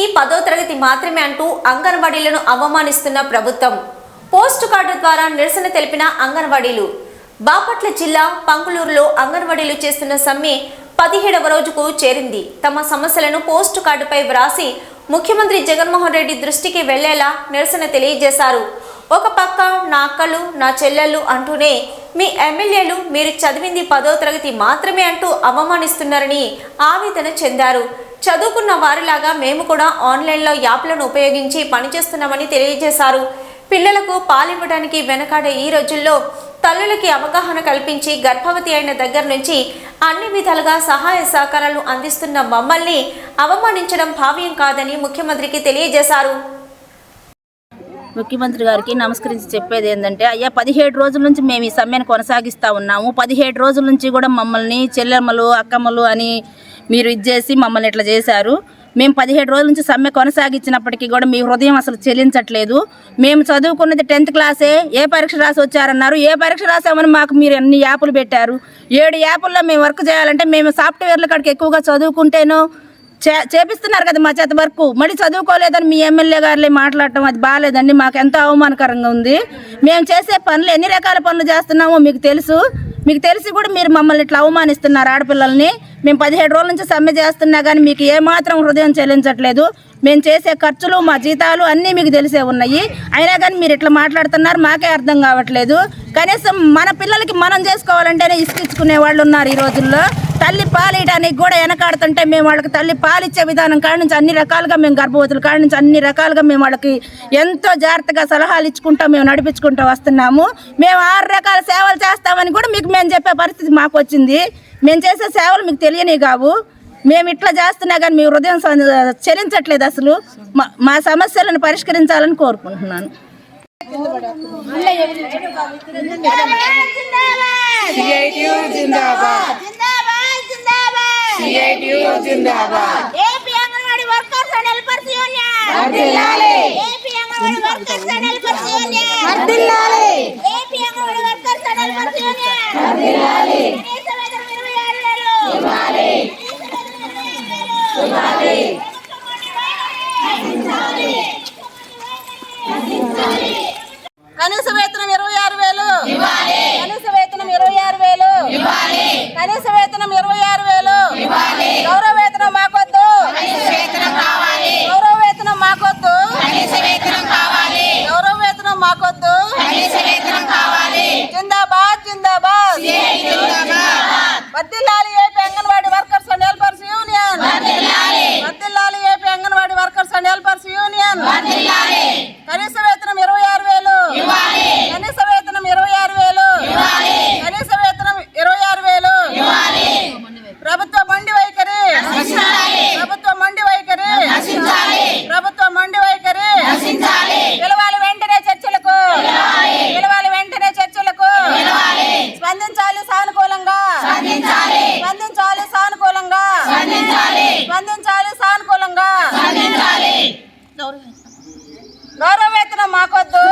ఈ పదో తరగతి మాత్రమే అంటూ అంగన్వాడీలను అవమానిస్తున్న ప్రభుత్వం. పోస్టు కార్డు ద్వారా నిరసన తెలిపిన అంగన్వాడీలు. బాపట్ల జిల్లా పంగులూరులో అంగన్వాడీలు చేస్తున్న సమ్మె పదిహేడవ రోజుకు చేరింది. తమ సమస్యలను పోస్టు కార్డుపై వ్రాసి ముఖ్యమంత్రి జగన్మోహన్ రెడ్డి దృష్టికి వెళ్ళేలా నిరసన తెలియజేశారు. ఒక పక్క నా అక్కలు నా చెల్లెళ్ళు అంటూనే మీ ఎమ్మెల్యేలు మీరు చదివింది పదో తరగతి మాత్రమే అంటూ అవమానిస్తున్నారని ఆవేదన చెందారు. చదువుకున్న వారిలాగా మేము కూడా ఆన్లైన్లో యాప్లను ఉపయోగించి పనిచేస్తున్నామని తెలియజేశారు. పిల్లలకు పాలివ్వడానికి వెనకాడే ఈ రోజుల్లో తల్లులకి అవగాహన కల్పించి గర్భవతి అయిన దగ్గర నుంచి అన్ని విధాలుగా సహాయ సహకారాలు అందిస్తున్న మమ్మల్ని అవమానించడం భావ్యం కాదని ముఖ్యమంత్రికి తెలియజేశారు. ముఖ్యమంత్రి గారికి నమస్కరించి చెప్పేది ఏంటంటే అయ్యా పదిహేడు రోజుల నుంచి మేము ఈ సమ్మెను కొనసాగిస్తూ ఉన్నాము. పదిహేడు రోజుల నుంచి కూడా మమ్మల్ని చెల్లెమ్మలు అక్కమ్మలు అని మీరు ఇచ్చేసి మమ్మల్ని ఇట్లా చేశారు. మేము పదిహేడు రోజుల నుంచి సమ్మె కొనసాగించినప్పటికీ కూడా మీ హృదయం అసలు చెల్లించట్లేదు. మేము చదువుకున్నది టెన్త్ క్లాసే ఏ పరీక్ష రాసి వచ్చారన్నారు. ఏ పరీక్ష రాసామని మాకు మీరు అన్ని యాప్లు పెట్టారు? ఏడు యాప్ల్లో మేము వర్క్ చేయాలంటే మేము సాఫ్ట్వేర్ల కాడికి ఎక్కువగా చదువుకుంటేనో చే చేపిస్తున్నారు కదా మా చేత వరకు. మళ్ళీ చదువుకోలేదని మీ ఎమ్మెల్యే గారులే మాట్లాడటం అది బాగాలేదండి. మాకు ఎంతో అవమానకరంగా ఉంది. మేము చేసే పనులు ఎన్ని రకాల పనులు చేస్తున్నామో మీకు తెలుసు. మీకు తెలిసి కూడా మీరు మమ్మల్ని ఇట్లా అవమానిస్తున్నారు ఆడపిల్లల్ని. మేము పదిహేడు రోజుల నుంచి సమ్మె చేస్తున్నా కానీ మీకు ఏమాత్రం హృదయం చెల్లించట్లేదు. మేము చేసే ఖర్చులు మా జీతాలు అన్నీ మీకు తెలిసే ఉన్నాయి. అయినా కానీ మీరు ఇట్లా మాట్లాడుతున్నారు మాకే అర్థం కావట్లేదు. కనీసం మన పిల్లలకి మనం చేసుకోవాలంటేనే ఇసుకిచ్చుకునే వాళ్ళు ఉన్నారు ఈ రోజుల్లో. తల్లి పాలియడానికి కూడా వెనకాడుతుంటే మేము వాళ్ళకి తల్లి పాలిచ్చే విధానం కాడ నుంచి అన్ని రకాలుగా మేము గర్భవతుల కాడ నుంచి అన్ని రకాలుగా మేము వాళ్ళకి ఎంతో జాగ్రత్తగా సలహాలు ఇచ్చుకుంటూ మేము నడిపించుకుంటూ వస్తున్నాము. మేము ఆరు రకాల సేవలు చేస్తామని కూడా మీకు మేము చెప్పే పరిస్థితి మాకు వచ్చింది. మేము చేసే సేవలు మీకు తెలియని కావు. మేము ఇట్లా చేస్తున్నా కానీ మీ హృదయం స- చెలించట్లేదు అసలు. మా- మా సమస్యలను పరిష్కరించాలని కోరుకుంటున్నాను. జిందాబాద్. జిందాబాద్ CITU Zindabad. AP anganwadi workers and helpers union. వర్ధిల్లాలి AP anganwadi workers and helpers union. వర్ధిల్లాలి AP anganwadi workers and helpers union. వర్ధిల్లాలి కనీస వేతనం ఇరవై ఆరు వేలు. ఇవ్వాలి కనీస వేతనం ఇరవై ఆరు వేలు కనీస వేతనం ఇరవై ఆరు వేలు కనీస వేతనం ఇరవై ఆరు వేలు గౌరవ వేతనం మాకొద్దు గౌరవ వేతనం మాకొద్దు గౌరవ వేతనం మాకొద్దు జిందాబాద్ జిందాబాద్ వర్ధిల్లాలి స్పందించాలి సానుకూలంగా. గౌరవ వేతనం మాకొద్దు.